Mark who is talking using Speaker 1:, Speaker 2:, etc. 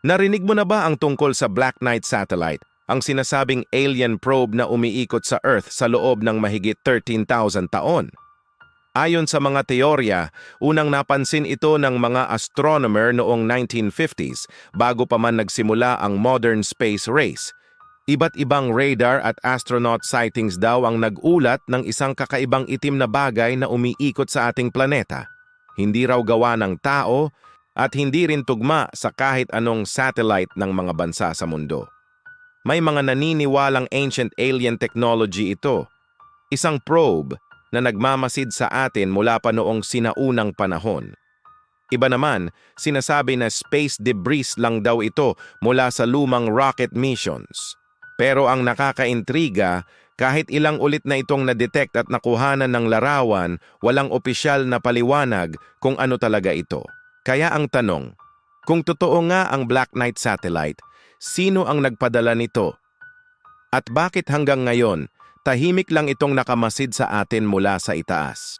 Speaker 1: Narinig mo na ba ang tungkol sa Black Knight Satellite, ang sinasabing alien probe na umiikot sa Earth sa loob ng mahigit 13,000 taon? Ayon sa mga teorya, unang napansin ito ng mga astronomer noong 1950s bago pa man nagsimula ang modern space race. Iba't ibang radar at astronaut sightings daw ang nag-ulat ng isang kakaibang itim na bagay na umiikot sa ating planeta. Hindi raw gawa ng tao at hindi rin tugma sa kahit anong satellite ng mga bansa sa mundo. May mga naniniwalang ancient alien technology ito. Isang probe na nagmamasid sa atin mula pa noong sinaunang panahon. Iba naman, sinasabi na space debris lang daw ito mula sa lumang rocket missions. Pero ang nakakaintriga, kahit ilang ulit na itong na-detect at nakuhanan ng larawan, walang opisyal na paliwanag kung ano talaga ito. Kaya ang tanong, kung totoo nga ang Black Knight Satellite, sino ang nagpadala nito? At bakit hanggang ngayon, tahimik lang itong nakamasid sa atin mula sa itaas?